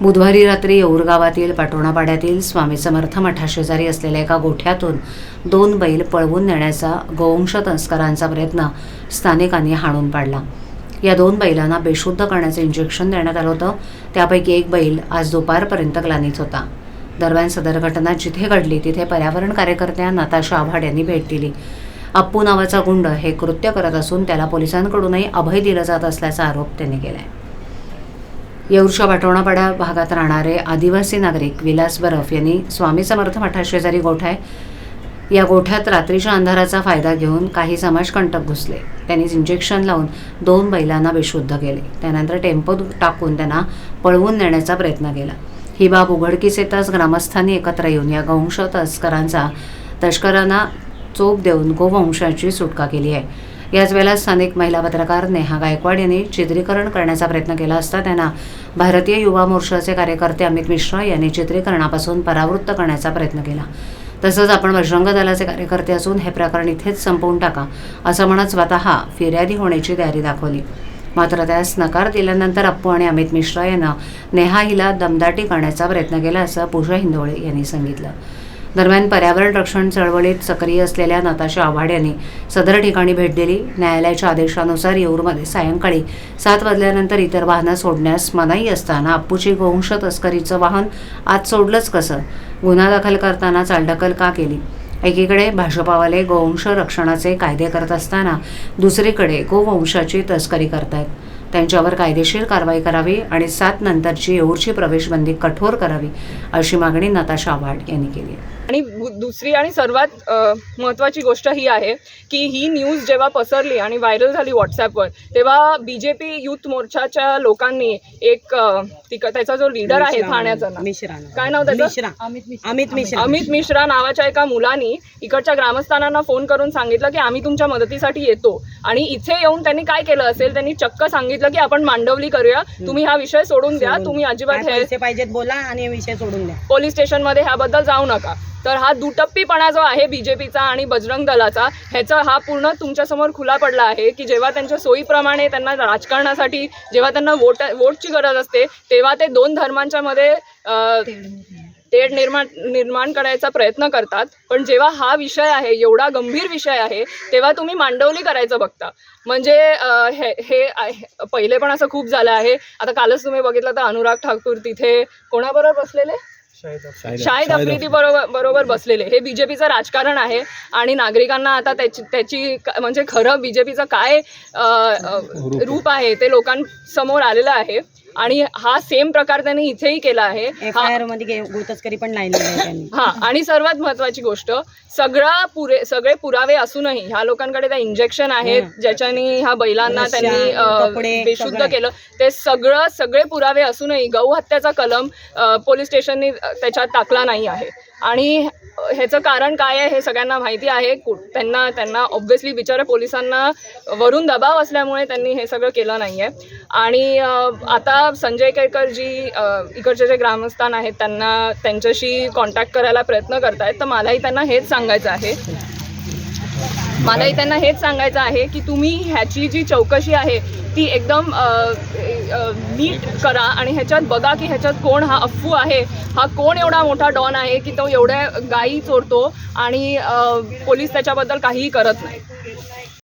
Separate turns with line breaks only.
बुधवारी रात्री येऊर गावातील पाटोणापाड्यातील स्वामी समर्थ मठाशेजारी असलेल्या एका गोठ्यातून दोन बैल पळवून नेण्याचा गोवंश तस्करांचा प्रयत्न स्थानिकांनी हाणून पाडला. या दोन बैलांना बेशुद्ध करण्याचं इंजेक्शन देण्यात आलं होतं. त्यापैकी एक बैल आज दुपारपर्यंत ग्लानीत होता. दरम्यान सदर घटना जिथे घडली तिथे पर्यावरण कार्यकर्त्या नताशा आव्हाड यांनी भेट दिली. अप्पू नावाचा गुंड हे कृत्य करत असून त्याला पोलिसांकडूनही अभय दिलं जात असल्याचा आरोप त्यांनी केला आहे येऊरच्या पाटोणापाडा भागात राहणारे आदिवासी नागरिक विलास बरफ यांनी स्वामी समर्थ मठाशेजारी गोठा आहे. या गोठ्यात रात्रीच्या अंधाराचा फायदा घेऊन काही समाजकंटक घुसले. त्यांनी इंजेक्शन लावून दोन बैलांना बेशुद्ध केले. त्यानंतर टेम्पो टाकून त्यांना पळवून नेण्याचा प्रयत्न केला. ही बाब उघडकीस येताच ग्रामस्थांनी एकत्र येऊन या गोवंश तस्करांचा तस्करांना चोप देऊन गोवंशाची सुटका केली आहे. याच वेळेला स्थानिक महिला पत्रकार नेहा गायकवाड यांनी चित्रीकरण करण्याचा प्रयत्न केला असता त्यांना भारतीय युवा मोर्चाचे कार्यकर्ते अमित मिश्रा यांनी चित्रीकरणापासून परावृत्त करण्याचा प्रयत्न केला. तसंच आपण बजरंग दलाचे कार्यकर्ते असून हे प्रकरण इथेच संपवून टाका असं म्हणत स्वतः फिर्यादी होण्याची तयारी दाखवली. मात्र त्यास नकार दिल्यानंतर अप्पू आणि अमित मिश्रा यांना नेहा हिला दमदाटी करण्याचा प्रयत्न केला असं पूजा हिंदोळे यांनी सांगितलं. दरम्यान पर्यावरण रक्षण चळवळीत सक्रिय असलेल्या नताशा आव्हाड यांनी सदर ठिकाणी भेट दिली. न्यायालयाच्या आदेशानुसार येऊरमध्ये सायंकाळी सात वाजल्यानंतर इतर वाहनं सोडण्यास मनाई असताना अप्पूची गोवंश तस्करीचं वाहन आज सोडलंच कसं? गुन्हा दाखल करताना चालढकल का केली? एकीकडे भाजपावाले गोवंश रक्षणाचे कायदे करत असताना दुसरीकडे गोवंशाची तस्करी करतायत. त्यांच्यावर कायदेशीर कारवाई करावी आणि सात नंतरची येऊरची प्रवेशबंदी कठोर करावी अशी मागणी नताशा आव्हाड यांनी केली आहे.
आणि दुसरी आणि सर्वात महत्त्वाची गोष्ट ही आहे की ही न्यूज जेव्हा पसरली आणि व्हायरल झाली व्हॉट्सॲपवर तेव्हा बी जे पी युथ मोर्चाच्या लोकांनी एक त्याचा जो लीडर आहे ठाण्याचा ना.
मिश्रा
काय नाव त्याचं?
मिश्रा. अमित मिश्रा.
अमित मिश्रा. नावाच्या एका मुलानी इकडच्या ग्रामस्थांना फोन करून सांगितलं की आम्ही तुमच्या मदतीसाठी येतो. आणि इथे येऊन त्यांनी काय केलं असेल त्यांनी चक्क सांगितलं की आपण मांडवली करूया. तुम्ही हा विषय सोडून द्या. तुम्ही अजिबात हे
पाहिजेत बोला आणि हे विषय सोडून द्या.
पोलीस स्टेशनमध्ये ह्याबद्दल जाऊ नका. तर हा दुटप्पीपणा जो आहे बी जे पीचा आणि बजरंग दलाचा ह्याचा हा पूर्ण तुमच्यासमोर खुला पडला आहे की जेव्हा त्यांच्या सोयीप्रमाणे त्यांना राजकारणासाठी जेव्हा त्यांना वोट वोटची गरज असते तेव्हा ते दोन धर्मांच्या मध्ये तेढ निर्माण निर्माण करायचा प्रयत्न करतात. पण जेव्हा हा विषय आहे एवढा गंभीर विषय आहे तेव्हा तुम्ही मांडवली करायचं बघता. म्हणजे हे हे आहे- पहिले पण असं खूप झालं आहे. आता कालच तुम्ही बघितलं तर अनुराग ठाकूर तिथे कोणाबरोबर बसलेले? शाहिद आफ्रिदी बरोबर बरोबर बसलेले. हे बीजेपीचं राजकारण आहे आणि नागरिकांना आता त्याची त्याची म्हणजे खरं बीजेपीचं काय रूप आहे ते लोकांसमोर आलेलं आहे. आणि हा सेम प्रकार त्यांनी इथेही केला आहे. हा-
मध्ये पण त्यांनी.
हा आणि सर्वात महत्वाची गोष्ट सगळा पुरे सगळे पुरावे असूनही ह्या लोकांकडे त्या इंजेक्शन आहेत
हं.
ज्याच्यानी ह्या बैलांना त्यांनी अ, बेशुद्ध
सगळं.
केलं. ते सगळं सगळे पुरावे असूनही गौ हत्याचा कलम अ, पोलीस स्टेशननी त्याच्यात टाकला नाही आहे. आणि ह्याचं कारण काय आहे हे सगळ्यांना माहिती आहे. कु- त्यांना त्यांना ऑब्व्हियसली बिचाऱ्या पोलिसांना वरून दबाव असल्यामुळे त्यांनी हे सगळं केलं नाही आहे आणि आता संजय केळकर जी इकडचे जे ग्रामस्थान आहेत त्यांना त्यांच्याशी कॉन्टॅक्ट करायला प्रयत्न करतायत तर मलाही त्यांना हेच सांगायचं आहे. मलाही त्यांना हेच सांगायचं आहे की तुम्ही ह्याची जी चौकशी आहे ती एकदम नीट करा आणि ह्याच्यात बघा की ह्याच्यात कोण हा अफू आहे हा कोण एवढा मोठा डॉन आहे की तो एवढ्या गायी चोरतो आणि पोलीस त्याच्याबद्दल काहीही करत नाही.